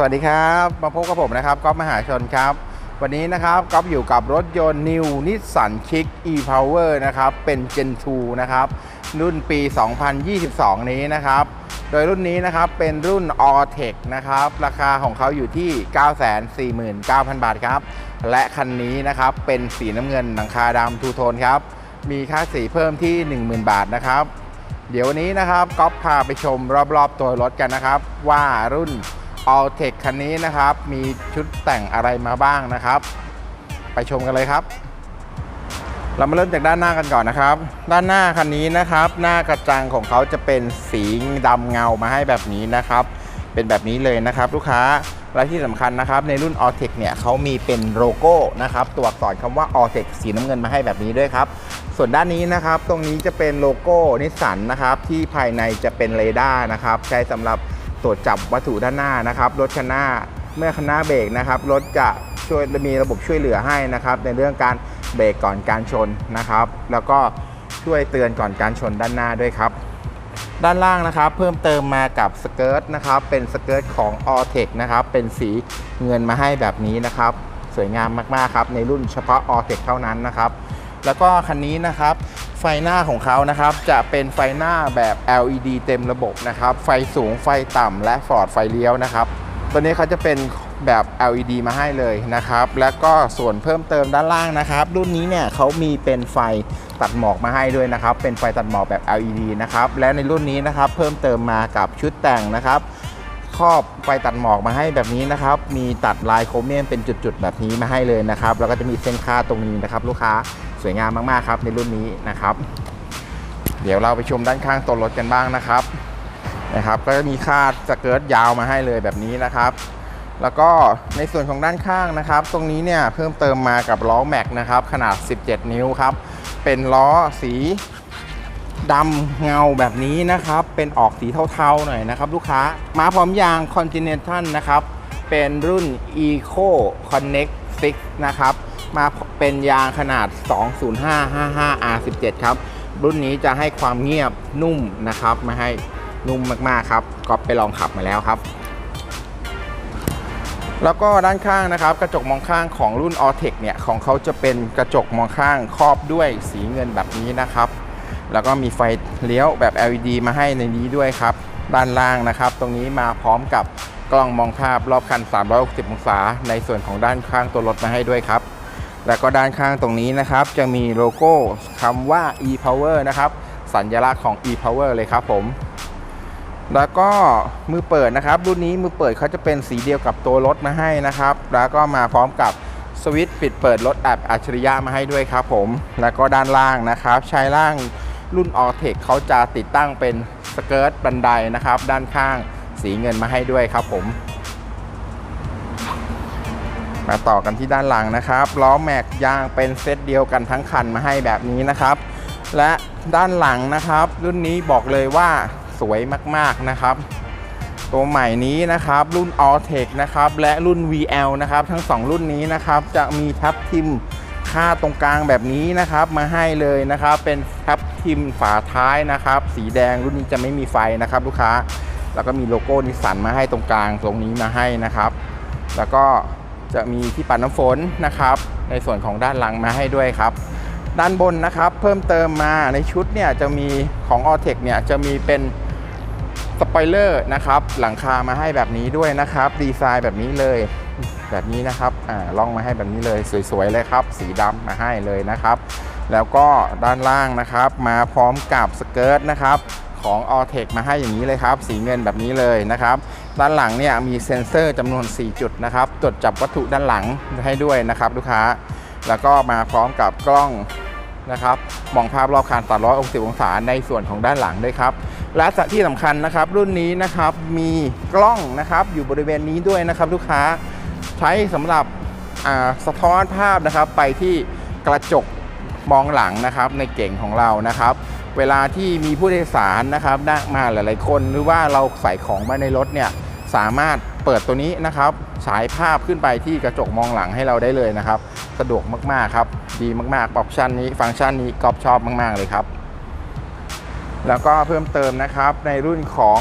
สวัสดีครับ มาพบกับผมนะครับก๊อฟมหาชนครับ วันนี้นะครับก๊อฟอยู่กับรถยนต์ New Nissan Kick e-Power นะครับ เป็น Gen 2 นะครับ รุ่นปี 2022 นี้นะครับ โดยรุ่นนี้นะครับเป็นรุ่น All Tech นะครับ ราคาของเขาอยู่ที่ 949,000 บาทครับ และคันนี้นะครับเป็นสีน้ำเงินหลังคาดำทูโทนครับ มีค่าสีเพิ่มที่ 10,000 บาทนะครับ เดี๋ยววันนี้นะครับก๊อฟพาไปชมรอบๆตัวรถกันนะครับ ว่ารุ่น a l Tech คันนี้นะครับ มีชุดแต่งอะไรมาบ้างนะครับ ไปชมกันเลยครับ เรามาเริ่มจากด้านหน้ากันก่อนนะครับ ด้านหน้าคันนี้นะครับ หน้ากระจังของเขาจะเป็นสีดำเงามาให้แบบนี้นะครับ เป็นแบบนี้เลยนะครับลูกค้าและที่สำคัญนะครับในรุ่น a l Tech เนี่ยเขามีเป็นโลโก้นะครับตัวอักษรคำว่า a l Tech สีน้ำเงินมาให้แบบนี้ด้วยครับ ส่วนด้านนี้นะครับ ตรงนี้จะเป็นโลโก้นิสสันนะครับ ที่ภายในจะเป็นเรดาร์นะครับ ใช้สำหรับ ตรวจจับวัตถุด้านหน้านะครับรถคันหน้าเมื่อคันหน้าเบรกนะครับรถจะช่วยมีระบบช่วยเหลือให้นะครับ ในเรื่องการเบรกก่อนการชนนะครับ แล้วก็ช่วยเตือนก่อนการชนด้านหน้าด้วยครับ ด้านล่างนะครับ เพิ่มเติมมากับสเกิร์ตนะครับ เป็นสเกิร์ตของ a l t e c h นะครับ เป็นสีเงินมาให้แบบนี้นะครับ สวยงามมากๆครับ ในรุ่นเฉพาะ a l l t e c h เท่านั้นนะครับ แล้วก็คันนี้นะครับไฟหน้าของเขานะครับจะเป็นไฟหน้าแบบ LED เต็มระบบนะครับไฟสูงไฟต่ำและฟอร์ดไฟเลี้ยวนะครับตัวนี้เขาจะเป็นแบบ LED มาให้เลยนะครับ แล้วก็ส่วนเพิ่มเติมด้านล่างนะครับ รุ่นนี้เนี่ยเขามีเป็นไฟตัดหมอกมาให้ด้วยนะครับ เป็นไฟตัดหมอกแบบ LED นะครับ และในรุ่นนี้นะครับเพิ่มเติมมากับชุดแต่งนะครับครอบไฟตัดหมอกมาให้แบบนี้นะครับ มีตัดลายโครเมียมเป็นจุดๆแบบนี้มาให้เลยนะครับ แล้วก็จะมีเส้นค่าตรงนี้นะครับ ลูกค้า สวยงามมากๆครับในรุ่นนี้นะครับ เดี๋ยวเราไปชมด้านข้างตัวรถกันบ้างนะครับนะครับ ก็จะมีคาดสเกิร์ตยาวมาให้เลยแบบนี้นะครับ แล้วก็ในส่วนของด้านข้างนะครับ ตรงนี้เนี่ยเพิ่มเติมมากับล้อแม็กนะครับ ขนาด 17 นิ้วครับ เป็นล้อสีดำเงาแบบนี้นะครับ เป็นออกสีเทาๆหน่อยนะครับลูกค้า มาพร้อมยาง Continental นะครับ เป็นรุ่น Eco Connect 6 นะครับ มาเป็นยางขนาด 20555 R17 ครับ รุ่นนี้จะให้ความเงียบนุ่มนะครับ มาให้นุ่มมากๆครับก็ไปลองขับมาแล้วครับ แล้วก็ด้านข้างนะครับ กระจกมองข้างของรุ่น a l t e c เนี่ย ของเขาจะเป็นกระจกมองข้างครอบด้วยสีเงินแบบนี้นะครับ แล้วก็มีไฟเลี้ยวแบบ LED มาให้ในนี้ด้วยครับ ด้านล่างนะครับ ตรงนี้มาพร้อมกับกล้องมองภาพรอบคัน 360 องศา ในส่วนของด้านข้างตัวรถมาให้ด้วยครับ แล้วก็ด้านข้างตรงนี้นะครับ จะมีโลโก้คำว่า e-power นะครับ สัญลักษณ์ของ e-power เลยครับผม แล้วก็มือเปิดนะครับ รุ่นนี้มือเปิดเขาจะเป็นสีเดียวกับตัวรถมาให้นะครับ แล้วก็มาพร้อมกับสวิตช์ปิดเปิดรถแอบอัจฉริยะมาให้ด้วยครับผม แล้วก็ด้านล่างนะครับชายล่างรุ่น a l t e c เขาจะติดตั้งเป็นสเกิร์ตบันไดนะครับ ด้านข้างสีเงินมาให้ด้วยครับผม มาต่อกันที่ด้านหลังนะครับล้อแม็กยางเป็นเซตเดียวกันทั้งคันมาให้แบบนี้นะครับ และด้านหลังนะครับ รุ่นนี้บอกเลยว่าสวยมากๆนะครับ ตัวใหม่นี้นะครับ รุ่น All Tech นะครับและรุ่น VL นะครับ ทั้ง 2 รุ่นนี้นะครับ จะมีทับทิมค่าตรงกลางแบบนี้นะครับ มาให้เลยนะครับ เป็นทับทิมฝาท้ายนะครับ สีแดงรุ่นนี้จะไม่มีไฟนะครับ ลูกค้า แล้วก็มีโลโก้นิสสันมาให้ตรงกลางตรงนี้มาให้นะครับ แล้วก็ จะมีที่ปัดน้ำฝนนะครับ ในส่วนของด้านหลังมาให้ด้วยครับ ด้านบนนะครับเพิ่มเติมมาในชุดเนี่ยจะมีของ a l t e c เนี่ยจะมีเป็นสปอยเลอร์นะครับหลังคามาให้แบบนี้ด้วยนะครับ ดีไซน์แบบนี้เลยแบบนี้นะครับอ่าล่องมาให้แบบนี้เลยสวยๆเลยครับ สีดำมาให้เลยนะครับ แล้วก็ด้านล่างนะครับ มาพร้อมกับสเกิร์ตนะครับของ a l t e c มาให้อย่างนี้เลยครับ สีเงินแบบนี้เลยนะครับ ด้านหลังเนี่ยมีเซ็นเซอร์จำนวน 4 จุดนะครับตรวจจับวัตถุด้านหลังให้ด้วยนะครับลูกค้า แล้วก็มาพร้อมกับกล้องนะครับมองภาพรอบคัน360 องศาในส่วนของด้านหลังด้วยครับ และที่สำคัญนะครับ รุ่นนี้นะครับมีกล้องนะครับอยู่บริเวณนี้ด้วยนะครับลูกค้าใช้สำหรับสะท้อนภาพนะครับไปที่กระจกมองหลังนะครับในเก่งของเรานะครับ เวลาที่มีผู้โดยสารนะครับนั่งมาหลาย ๆ คนหรือว่าเราใส่ของมาในรถเนี่ย สามารถเปิดตัวนี้นะครับฉายภาพขึ้นไปที่กระจกมองหลังให้เราได้เลยนะครับ สะดวกมากๆครับ ดีมากๆออปชันนี้ฟังก์ชันนี้กอบชอบมาก ๆ เลยครับ แล้วก็เพิ่มเติมนะครับในรุ่นของ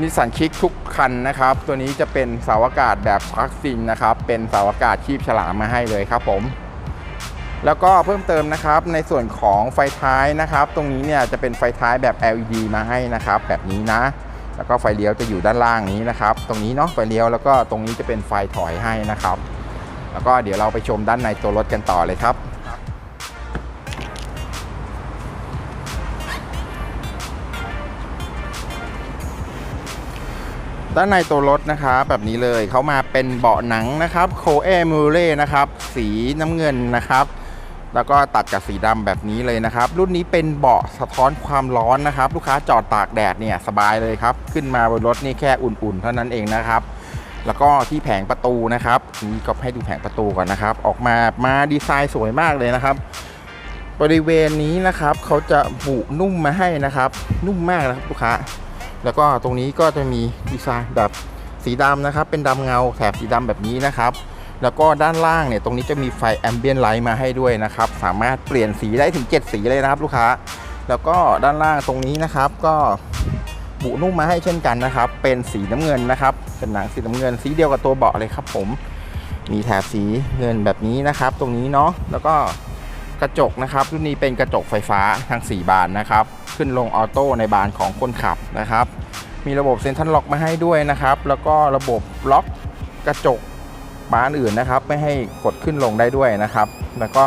นิสสันคิกทุกคันนะครับ ตัวนี้จะเป็นเสาอากาศแบบชักซินนะครับ เป็นเสาอากาศคีบฉลามมาให้เลยครับผมแล้วก็เพิ่มเติมนะครับในส่วนของไฟท้ายนะครับ ตรงนี้เนี่ยจะเป็นไฟท้ายแบบ LED มาให้นะครับ แบบนี้นะ แล้วก็ไฟเลี้ยวจะอยู่ด้านล่างนี้นะครับ ตรงนี้เนาะไฟเลี้ยวแล้วก็ตรงนี้จะเป็นไฟถอยให้นะครับ แล้วก็เดี๋ยวเราไปชมด้านในตัวรถกันต่อเลยครับด้านในตัวรถนะครับแบบนี้เลยเขามาเป็นเบาะหนังนะครับโคเอมูเล่นะครับ สีน้ำเงินนะครับ แล้วก็ตัดกับสีดำแบบนี้เลยนะครับ รุ่นนี้เป็นเบาะสะท้อนความร้อนนะครับ ลูกค้าจอดตากแดดเนี่ยสบายเลยครับ ขึ้นมาบนรถนี่แค่อุ่นๆ เท่านั้นเองนะครับ แล้วก็ที่แผงประตูนะครับนี่ก็ให้ดูแผงประตูก่อนนะครับ ออกมามาดีไซน์สวยมากเลยนะครับ บริเวณนี้นะครับเขาจะบุนุ่มมาให้นะครับ นุ่มมากนะครับลูกค้า แล้วก็ตรงนี้ก็จะมีดีไซน์แบบสีดำนะครับ เป็นดำเงาแถบสีดำแบบนี้นะครับ แล้วก็ด้านล่างเนี่ยตรงนี้จะมีไฟแอมเบียนไลท์มาให้ด้วยนะครับ สามารถเปลี่ยนสีได้ถึง 7 สีเลยนะครับลูกค้า แล้วก็ด้านล่างตรงนี้นะครับ ก็บุนุ่มมาให้เช่นกันนะครับ เป็นสีน้ำเงินนะครับ เป็นหนังสีน้ำเงินสีเดียวกับตัวเบาะเลยครับ ผม มีแถบสีเงินแบบนี้นะครับ ตรงนี้เนาะ แล้วก็กระจกนะครับรุ่นนี้เป็นกระจกไฟฟ้าทั้ง 4 บานนะครับ ขึ้นลงออโต้ในบานของคนขับนะครับ มีระบบเซ็นทรัลล็อกมาให้ด้วยนะครับ แล้วก็ระบบล็อกกระจก บานอื่นนะครับ ไม่ให้กดขึ้นลงได้ด้วยนะครับ แล้วก็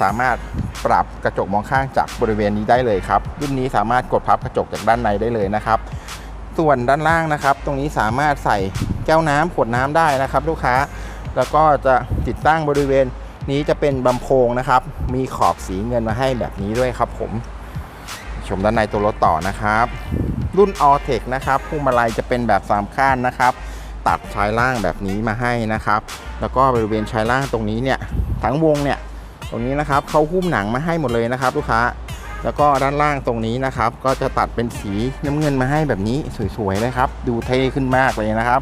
สามารถปรับกระจกมองข้างจากบริเวณนี้ได้เลยครับ รุ่นนี้สามารถกดพับกระจกจากด้านในได้เลยนะครับ ส่วนด้านล่างนะครับ ตรงนี้สามารถใส่แก้วน้ำขวดน้ำได้นะครับ ลูกค้า แล้วก็จะติดตั้งบริเวณนี้จะเป็นบำโพงนะครับ มีขอบสีเงินมาให้แบบนี้ด้วยครับ ผม ชมด้านในตัวรถต่อนะครับ รุ่น a l t e c นะครับพวงมาลัยจะเป็นแบบ3ข้านนะครับ ตัดชายล่างแบบนี้มาให้นะครับ แล้วก็บริเวณชายล่างตรงนี้เนี่ยทั้งวงเนี่ยตรงนี้นะครับเขาหุ้มหนังมาให้หมดเลยนะครับลูกค้า แล้วก็ด้านล่างตรงนี้นะครับ ก็จะตัดเป็นสีน้ำเงินมาให้แบบนี้สวยๆเลยครับ ดูเท่ขึ้นมากเลยนะครับ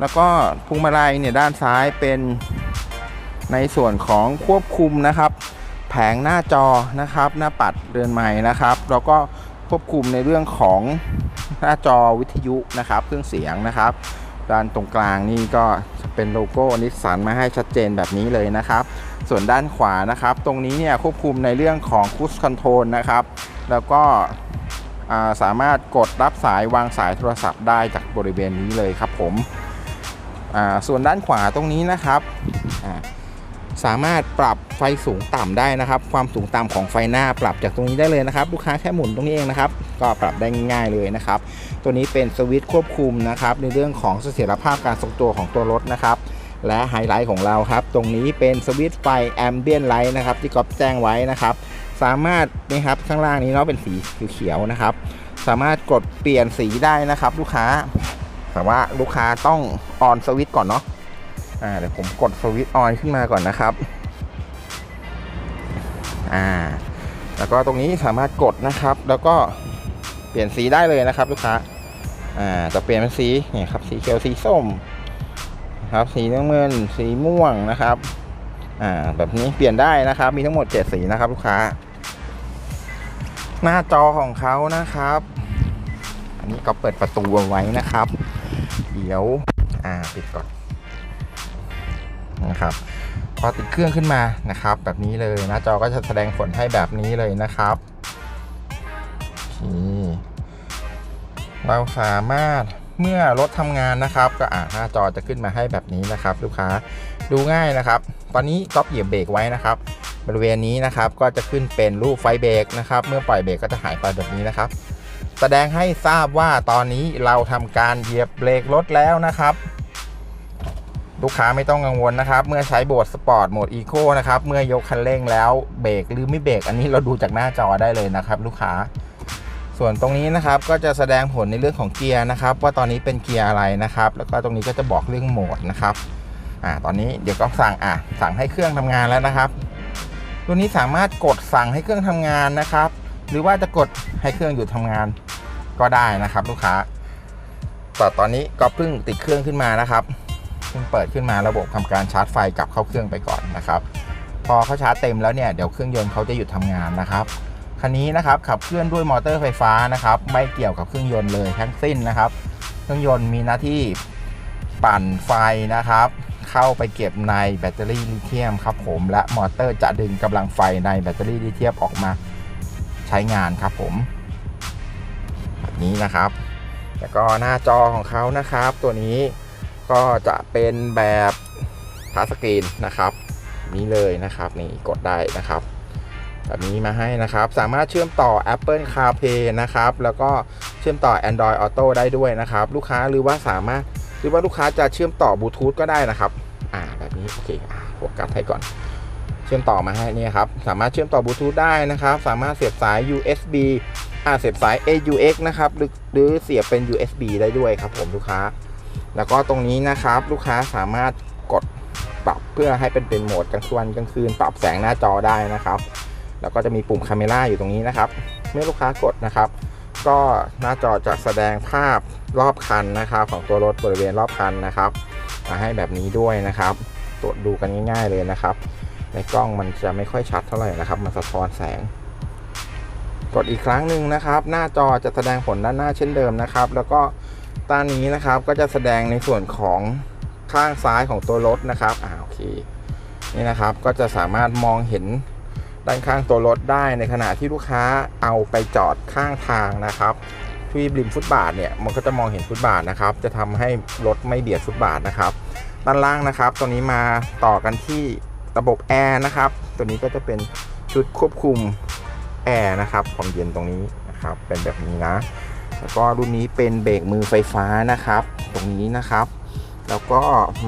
แล้วก็พวงมาลัยเนี่ยด้านซ้ายเป็นในส่วนของควบคุมนะครับ แผงหน้าจอนะครับ หน้าปัดเรือนใหม่นะครับ แล้วก็ควบคุมในเรื่องของหน้าจอวิทยุนะครับ เครื่องเสียงนะครับ ด้านตรงกลางนี่ก็เป็นโลโก้นิสสันมาให้ชัดเจนแบบนี้เลยนะครับ ส่วนด้านขวานะครับ ตรงนี้เนี่ยควบคุมในเรื่องของคูสคอนโทรลนะครับ แล้วก็สามารถกดรับสายวางสายโทรศัพท์ได้จากบริเวณนี้เลยครับผมส่วนด้านขวาตรงนี้นะครับ สามารถปรับไฟสูงต่ำได้นะครับ ความสูงต่ำของไฟหน้าปรับจากตรงนี้ได้เลยนะครับ ลูกค้าแค่หมุนตรงนี้เองนะครับ ก็ปรับได้ง่ายๆเลยนะครับ ตัวนี้เป็นสวิตช์ควบคุมนะครับ ในเรื่องของเสถียรภาพการทรงตัวของตัวรถนะครับและไฮไลท์ของเราครับ ตรงนี้เป็นสวิตช์ไฟแอมเบียนไลท์นะครับ ที่ก๊อฟแจ้งไว้นะครับ สามารถนี่ครับข้างล่างนี้เนาะเป็นสีเขียวนะครับ สามารถกดเปลี่ยนสีได้นะครับ ลูกค้าแต่ว่าลูกค้าต้องออนสวิตช์ก่อนเนาะ อ่าเดี๋ยวผมกดสวิตช์ออนขึ้นมาก่อนนะครับอ่าแล้วก็ตรงนี้สามารถกดนะครับ แล้วก็เปลี่ยนสีได้เลยนะครับ ลูกค้าอ่าจะเปลี่ยนเป็นสีเนี่ยครับสีเขียวสีส้มครับสีน้ำเงินสีม่วงนะครับอ่าแบบนี้เปลี่ยนได้นะครับ มีทั้งหมด 7 สีนะครับ ลูกค้า หน้าจอของเขานะครับ อันนี้ก็เปิดประตูเอาไว้นะครับ เดี๋ยวอ่าปิดก่อน นะครับพอติดเครื่องขึ้นมานะครับ แบบนี้เลยหน้าจอก็จะแสดงผลให้แบบนี้เลยนะครับเราสามารถเมื่อรถทำงานนะครับ ก็อ่าหน้าจอจะขึ้นมาให้แบบนี้นะครับ ลูกค้าดูง่ายนะครับ ตอนนี้ก๊อปเหยียบเบรกไว้นะครับ บริเวณนี้นะครับก็จะขึ้นเป็นรูปไฟเบรกนะครับ เมื่อปล่อยเบรกก็จะหายไปแบบนี้นะครับ แสดงให้ทราบว่าตอนนี้เราทำการเหยียบเบรกรถแล้วนะครับ ลูกค้าไม่ต้องกังวลนะครับ เมื่อใช้โหมดสปอร์ตโหมดอีโคนะครับ เมื่อยกคันเร่งแล้วเบรกหรือไม่เบรกอันนี้เราดูจากหน้าจอได้เลยนะครับ ลูกค้า ส่วนตรงนี้นะครับก็จะแสดงผลในเรื่องของเกียร์นะครับ ว่าตอนนี้เป็นเกียร์อะไรนะครับ แล้วก็ตรงนี้ก็จะบอกเรื่องโหมดนะครับอ่าตอนนี้เดี๋ยวก็สั่งอะสั่งให้เครื่องทำงานแล้วนะครับ ตัวนี้สามารถกดสั่งให้เครื่องทำงานนะครับ หรือว่าจะกดให้เครื่องหยุดทำงานก็ได้นะครับ ลูกค้าแต่ตอนนี้ก็เพิ่งติดเครื่องขึ้นมานะครับ เพิ่งเปิดขึ้นมาระบบทำการชาร์จไฟกลับเข้าเครื่องไปก่อนนะครับ พอเขาชาร์จเต็มแล้วเนี่ยเดี๋ยวเครื่องยนต์เขาจะหยุดทำงานนะครับคันนี้นะครับขับเคลื่อนด้วยมอเตอร์ไฟฟ้านะครับไม่เกี่ยวกับเครื่องยนต์เลยทั้งสิ้นนะครับ เครื่องยนต์มีหน้าที่ปั่นไฟนะครับ เข้าไปเก็บในแบตเตอรี่ลิเธียมครับผมและมอเตอร์จะดึงกำลังไฟในแบตเตอรี่ลิเธียมออกมาใช้งานครับผมแบบนี้นะครับ แล้วก็หน้าจอของเขานะครับ ตัวนี้ ก็จะเป็นแบบทัชสกรีนนะครับ นี้เลยนะครับนี่กดได้นะครับ แบบนี้มาให้นะครับ สามารถเชื่อมต่อ Apple CarPlay นะครับ แล้วก็เชื่อมต่อ Android Auto ได้ด้วยนะครับ ลูกค้าหรือว่าสามารถหรือว่าลูกค้าจะเชื่อมต่อบลูทูธก็ได้นะครับ อ่าแบบนี้โอเคอ่าโฟกัสให้ก่อน เชื่อมต่อมาให้นี่ครับ สามารถเชื่อมต่อบลูทูธได้นะครับ สามารถเสียบสาย USB อ่าเสียบสาย AUX นะครับหรือหรือเสียบเป็น USB ได้ด้วยครับผมลูกค้า แล้วก็ตรงนี้นะครับลูกค้าสามารถกดปรับเพื่อให้เป็นเป็นโหมดกลางวันกลางคืน ปรับแสงหน้าจอได้นะครับ แล้วก็จะมีปุ่มคาเมล่าอยู่ตรงนี้นะครับ เมื่อลูกค้ากดนะครับ ก็หน้าจอจะแสดงภาพรอบคันนะครับ ของตัวรถบริเวณรอบคันนะครับ มาให้แบบนี้ด้วยนะครับ ตรวจดูกันง่าย ๆเลยนะครับ ในกล้องมันจะไม่ค่อยชัดเท่าไหร่นะครับ มันสะท้อนแสงกดอีกครั้งหนึ่งนะครับ หน้าจอจะแสดงผลด้านหน้าเช่นเดิมนะครับ แล้วก็ ด้านี้นะครับก็จะแสดงในส่วนของข้างซ้ายของตัวรถนะครับอ่าโอเคนี่นะครับก็จะสามารถมองเห็นด้านข้างตัวรถได้ในขณะที่ลูกค้าเอาไปจอดข้างทางนะครับที่ริมฟุตบาทเนี่ยมันก็จะมองเห็นฟุตบาทนะครับ จะทำให้รถไม่เบียดฟุตบาทนะครับ ด้านล่างนะครับ ตัวนี้มาต่อกันที่ระบบแอร์นะครับ ตัวนี้ก็จะเป็นชุดควบคุมแอร์นะครับความเย็นตรงนี้นะครับเป็นแบบนี้นะ แล้วก็รุ่นนี้เป็นเบรกมือไฟฟ้านะครับ ตรงนี้นะครับ แล้วก็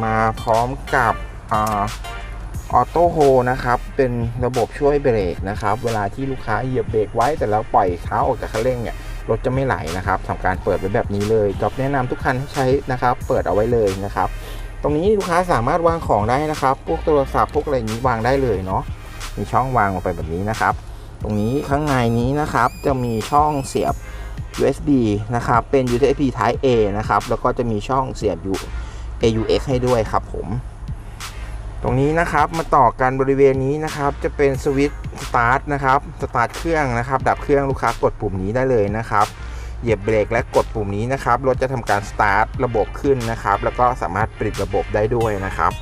มาพร้อมกับออโต้โฮนะครับ เป็นระบบช่วยเบรกนะครับ เวลาที่ลูกค้าเหยียบเบรกไว้แต่แล้วปล่อยเท้าออกจากคันเร่งเนี่ยรถจะไม่ไหลนะครับทำการเปิดไว้แบบนี้เลยจอบแนะนำทุกคันให้ใช้นะครับ เปิดเอาไว้เลยนะครับ ตรงนี้ลูกค้าสามารถวางของได้นะครับ พวกโทรศัพท์พวกอะไรนี้วางได้เลยเนาะมีช่องวางลงไปแบบนี้นะครับ ตรงนี้ข้างในนี้นะครับ จะมีช่องเสียบ USB นะครับ เป็น USB Type A นะครับ แล้วก็จะมีช่องเสียบ AUX ให้ด้วยครับผม ตรงนี้นะครับมาต่อกันบริเวณนี้นะครับ จะเป็นสวิตช์สตาร์ทนะครับ สตาร์ทเครื่องนะครับ ดับเครื่องลูกค้ากดปุ่มนี้ได้เลยนะครับ เหยียบเบรกและกดปุ่มนี้นะครับ รถจะทำการสตาร์ทระบบขึ้นนะครับ แล้วก็สามารถปิดระบบได้ด้วยนะครับ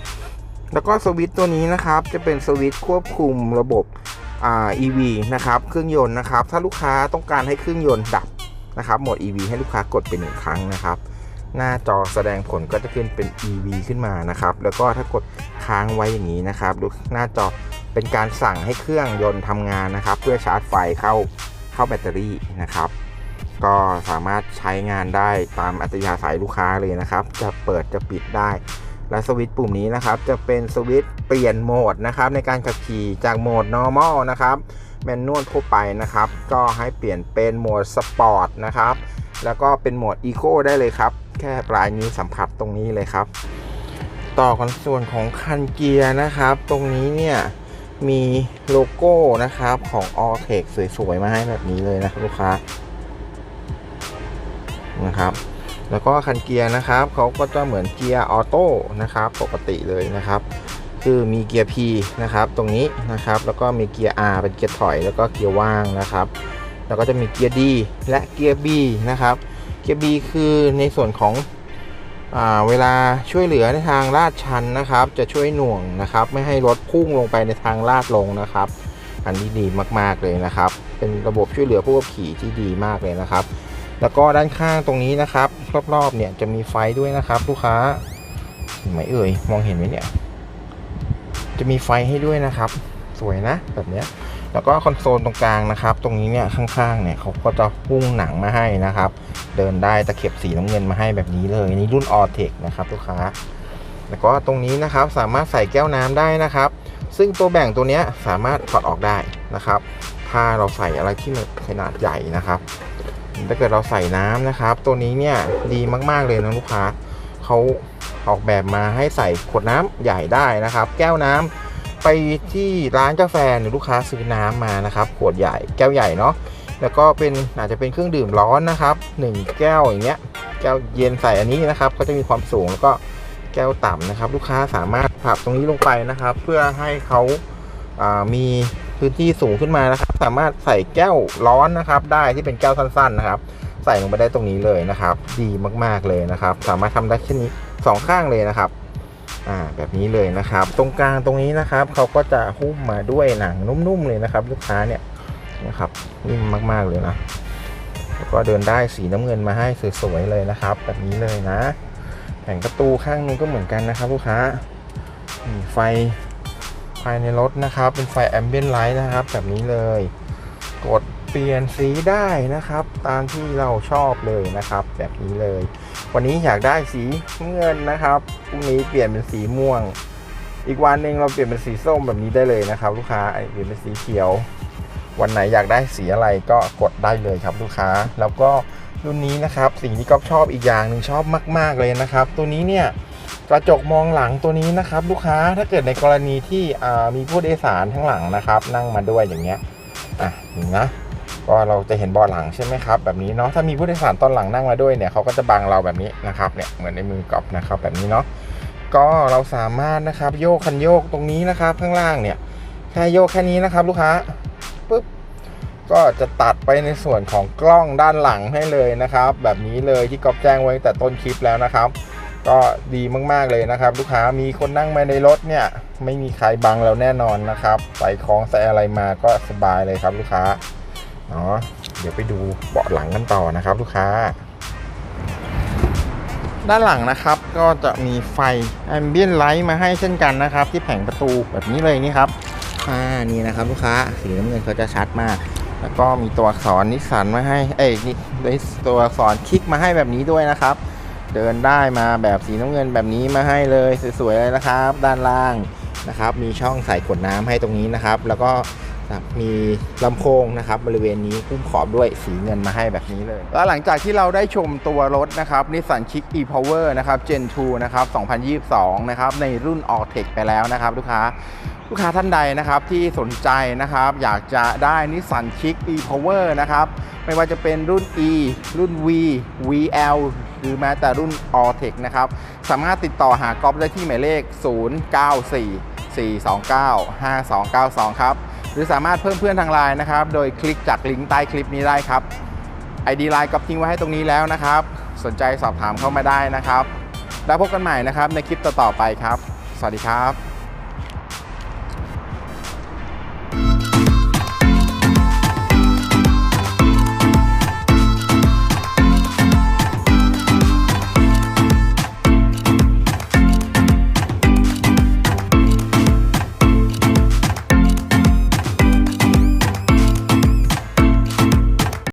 แล้วก็สวิตช์ตัวนี้นะครับ จะเป็นสวิตช์ควบคุมระบบอ่า EV นะครับ เครื่องยนต์นะครับ ถ้าลูกค้าต้องการให้เครื่องยนต์ดับ นะครับโหมด EV ให้ลูกค้ากดเป็นหนึ่งครั้งนะครับ หน้าจอแสดงผลก็จะขึ้นเป็น EV ขึ้นมานะครับ แล้วก็ถ้ากดค้างไว้อย่างนี้นะครับดูหน้าจอเป็นการสั่งให้เครื่องยนต์ทำงานนะครับ เพื่อชาร์จไฟเข้าเข้าแบตเตอรี่นะครับ ก็สามารถใช้งานได้ตามอัตยาศัยลูกค้าเลยนะครับ จะเปิดจะปิดได้ และสวิตช์ปุ่มนี้นะครับจะเป็นสวิตช์เปลี่ยนโหมดนะครับในการขับขี่จากโหมด normal นะครับแมนนวลทั่วไปนะครับก็ให้เปลี่ยนเป็นโหมดสปอร์ตนะครับแล้วก็เป็นโหมดอีโคได้เลยครับ แค่ปลายนิ้วสัมผัสตรงนี้เลยครับ ต่อกันส่วนของคันเกียร์นะครับ ตรงนี้เนี่ยมีโลโก้นะครับของ a l t e c สวยๆ มาให้แบบนี้เลยนะครับลูกค้านะครับ แล้วก็คันเกียร์นะครับเขาก็จะเหมือนเกียร์ออโต้นะครับปกติเลยนะครับ คือมีเกียร์ P นะครับตรงนี้นะครับแล้วก็มีเกียร์ R เป็นเกียร์ถอย แล้วก็เกียร์ว่างนะครับแล้วก็จะมีเกียร์ D และเกียร์ B นะครับเกียร์ B คือในส่วนของอาเวลาช่วยเหลือในทางลาดชันนะครับ จะช่วยหน่วงนะครับ ไม่ให้รถพุ่งลงไปในทางลาดลงนะครับ อันนี้ดีมากๆเลยนะครับ เป็นระบบช่วยเหลือผู้ขับขี่ที่ดีมากเลยนะครับ แล้วก็ด้านข้างตรงนี้นะครับรอบๆเนี่ยจะมีไฟด้วยนะครับ ลูกค้าเห็นไหมเอ่ยมองเห็นไหมเนี่ยจะมีไฟให้ด้วยนะครับ สวยนะแบบเนี้ยแล้วก็คอนโซลตรงกลางนะครับ ตรงนี้เนี่ยข้างๆเนี่ยเขาก็จะพุ่งหนังมาให้นะครับ เดินได้ตะเข็บสีน้ำเงินมาให้แบบนี้เลยนี่รุ่น a l t e c นะครับลูกค้า แล้วก็ตรงนี้นะครับสามารถใส่แก้วน้ำได้นะครับ ซึ่งตัวแบ่งตัวเนี้ยสามารถถอดออกได้นะครับ ถ้าเราใส่อะไรที่มันขนาดใหญ่นะครับ ถ้าเกิดเราใส่น้ำนะครับ ตัวนี้เนี่ยดีมากๆเลยนะลูกค้าเขาออกแบบมาให้ใส่ขวดน้ำใหญ่ได้นะครับ แก้วน้ำไปที่ร้านกาแฟหรือลูกค้าซื้อน้ำมานะครับขวดใหญ่แก้วใหญ่เนาะแล้วก็เป็นอาจจะเป็นเครื่องดื่มร้อนนะครับ 1 แก้วอย่างเงี้ยแก้วเย็นใส่อันนี้นะครับ ก็จะมีความสูงแล้วก็แก้วต่ำนะครับ ลูกค้าสามารถปรับตรงนี้ลงไปนะครับ เพื่อให้เขาามี พื้นที่สูงขึ้นมานะครับ สามารถใส่แก้วร้อนนะครับ ได้ที่เป็นแก้วสั้นๆนะครับ ใส่ลงไปได้ตรงนี้เลยนะครับ ดีมากๆเลยนะครับ สามารถทำได้แค่นี้สองข้างเลยนะครับอ่าแบบนี้เลยนะครับ ตรงกลางตรงนี้นะครับเขาก็จะหุ้มมาด้วยหนังนุ่มๆเลยนะครับ ลูกค้าเนี่ยนะครับนิ่มมากๆเลยนะแล้วก็เดินได้สีน้ำเงินมาให้สวยๆเลยนะครับ แบบนี้เลยนะแผงประตูข้างนึงก็เหมือนกันนะครับ ลูกค้ามีไฟายในรถนะครับ เป็นไฟแอมเบียนไลท์นะครับ แบบนี้เลย กดเปลี่ยนสีได้นะครับ ตามที่เราชอบเลยนะครับ แบบนี้เลย วันนี้อยากได้สีเงินนะครับพรุ่งนี้เปลี่ยนเป็นสีม่วง อีกวันหนึ่งเราเปลี่ยนเป็นสีส้มแบบนี้ได้เลยนะครับ ลูกค้าเปลี่ยนเป็นสีเขียว วันไหนอยากได้สีอะไรก็กดได้เลยครับลูกค้า แล้วก็รุ่นนี้นะครับ สิ่งที่ก๊อฟชอบอีกอย่างหนึ่งชอบมาก ๆเลยนะครับ ตัวนี้เนี่ย กระจกมองหลังตัวนี้นะครับ ลูกค้าถ้าเกิดในกรณีที่มีผู้โดยสารข้งหลังนะครับ นั่งมาด้วยอย่างเงี้ยอะนี่นะก็เราจะเห็นบาะหลังใช่ไหมครับแบบนี้เนาะถ้ามีผู้โดยสารตอนหลังนั่งมาด้วยเนี่ยเขาก็จะบังเราแบบนี้นะครับเนี่ยเหมือนในมือกอบนะครับแบบนี้เนาะก็เราสามารถนะครับโยกคันโยกตรงนี้นะครับ ข้างล่างเนี่ยแค่โยกแค่นี้นะครับ ลูกค้าปุ๊บก็จะตัดไปในส่วนของกล้องด้านหลังให้เลยนะครับ แบบนี้เลยที่กอฟแจ้งไว้แต่ต้นคลิปแล้วนะครับ ก็ดีมากๆเลยนะครับ ลูกค้ามีคนนั่งมาในรถเนี่ย ไม่มีใครบังเราแน่นอนนะครับใส่ของใส่อะไรมาก็สบายเลยครับลูกค้าเนาะเดี๋ยวไปดูเบาะหลังกันต่อนะครับ ลูกค้า ด้านหลังนะครับก็จะมีไฟแอมเบียนไลท์มาให้เช่นกันนะครับ ที่แผงประตูแบบนี้เลยนี่ครับอ่านี่นะครับลูกค้าสีน้ำเงินเขาจะชัดมาก แล้วก็มีตัวอักษรนิสสันมาให้เอ้ยนี่ตัวอักษรคลิกมาให้แบบนี้ด้วยนะครับ เดินได้มาแบบสีน้ำเงินแบบนี้มาให้เลยสวยๆเลยนะครับ ด้านล่างนะครับ มีช่องใส่ขวดน้ำให้ตรงนี้นะครับ แล้วก็ มีลำโพงนะครับบริเวณนี้คุ้มขอบด้วยสีเงินมาให้แบบนี้เลย แล้วหลังจากที่เราได้ชมตัวรถนะครับ Nissan Kick e-Power นะครับ Gen 2 นะครับ 2022 นะครับ ในรุ่น a l t e c ไปแล้วนะครับลูกค้าลูกค้าท่านใดนะครับที่สนใจนะครับ อยากจะได้ Nissan Kick e-Power นะครับไม่ว่าจะเป็นรุ่น E รุ่น V VL หรือแม้แต่รุ่น a l t e c นะครับ สามารถติดต่อหากอล์ฟได้ที่หมายเลข 094 429 5292 ครับ หรือสามารถเพิ่มเพื่อนทางไลน์นะครับ โดยคลิกจากลิงก์ใต้คลิปนี้ได้ครับ ID ไลน์ก๊อฟทิ้งไว้ให้ตรงนี้แล้วนะครับ สนใจสอบถามเข้ามาได้นะครับ แล้วพบกันใหม่นะครับในคลิปต่อๆไปครับ สวัสดีครับ